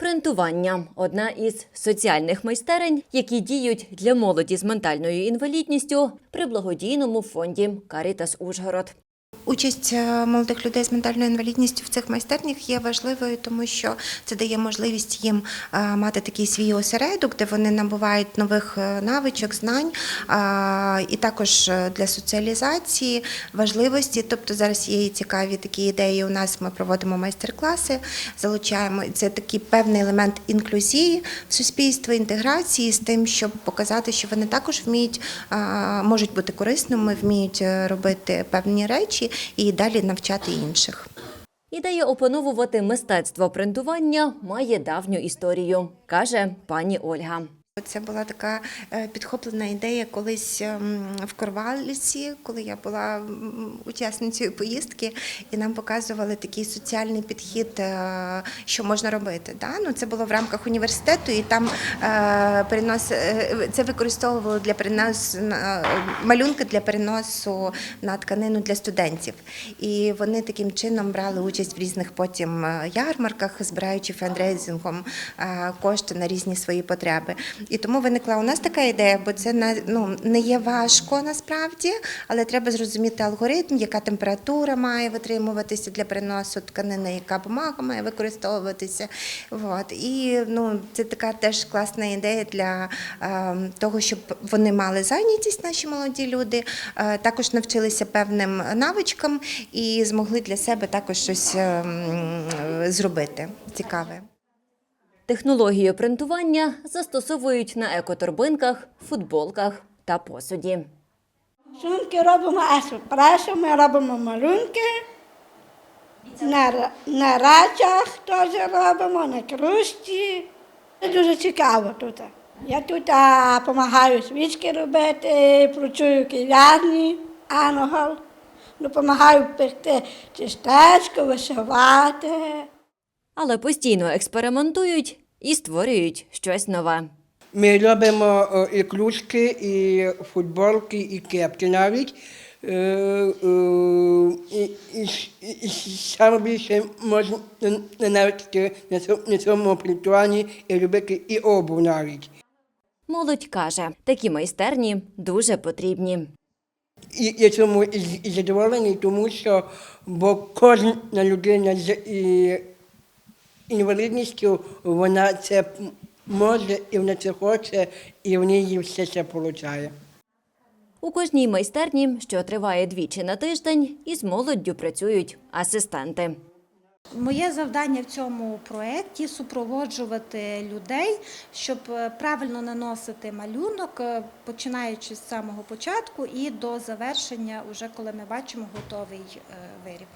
Принтування одна із соціальних майстерень, які діють для молоді з ментальною інвалідністю при благодійному фонді Карітас Ужгород. Участь е, молодих людей з ментальною інвалідністю в цих майстернях є важливою, тому що це дає можливість їм е, мати такий свій осередок, де вони набувають нових е, навичок, знань, і також для соціалізації важливості. Тобто зараз є цікаві такі ідеї. У нас ми проводимо майстер-класи, залучаємо це такий певний елемент інклюзії в суспільство, інтеграції з тим, щоб показати, що вони також вміють, можуть бути корисними, вміють робити певні речі і далі навчати інших. Ідея опановувати мистецтво принтування має давню історію, каже пані Ольга. Це була така е, підхоплена ідея колись ем, в Корвалісі, коли я була учасницею поїздки, і нам показували такий соціальний підхід, е, що можна робити. Ну, це було в рамках університету, і там е, перенос, це використовували для переносу малюнки для переносу на тканину для студентів. І вони таким чином брали участь в різних потім ярмарках, збираючи фандрейзингом е, кошти на різні свої потреби. І тому виникла у нас така ідея, бо це на- ну, не є важко насправді, але треба зрозуміти алгоритм, яка температура має витримуватися для переносу тканини, яка бумага має використовуватися. От. І ну, це така теж класна ідея для е, того, щоб вони мали зайнятість, наші молоді люди, е, також навчилися певним навичкам і змогли для себе також щось е, м, зробити цікаве. Технологію принтування застосовують на екоторбинках, футболках та посуді. Сумки робимо еспресо, ми робимо малюнки. На, на рачах теж робимо, на кружці. Це дуже цікаво тут. Я тут допомагаю свічки робити, працюю в кав'ярні, ангел. Допомагаю пекти тістечко, вишивати. Але постійно експериментують і створюють щось нове. Ми робимо е, і кружки, і футболки, і кепки навіть. Е, е, саме більше можна навіть на цьому, принтуванні і робити і обув навіть. Молодь каже, такі майстерні дуже потрібні. І я цьому задоволений, тому що бо кожна людина і- інвалідністю, вона це може, і вона це хоче, і в неї все це виходить. У кожній майстерні, що триває двічі на тиждень, із молоддю працюють асистенти. Моє завдання в цьому проєкті супроводжувати людей, щоб е, правильно наносити малюнок, е, починаючи з самого початку і до завершення, уже коли ми бачимо готовий е, виріб.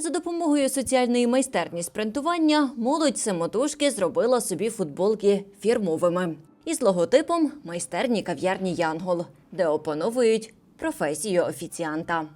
За допомогою соціальної майстерні з принтування молодь самотужки зробила собі футболки фірмовими із логотипом майстерні кав'ярні Янгол, де опановують професію офіціанта.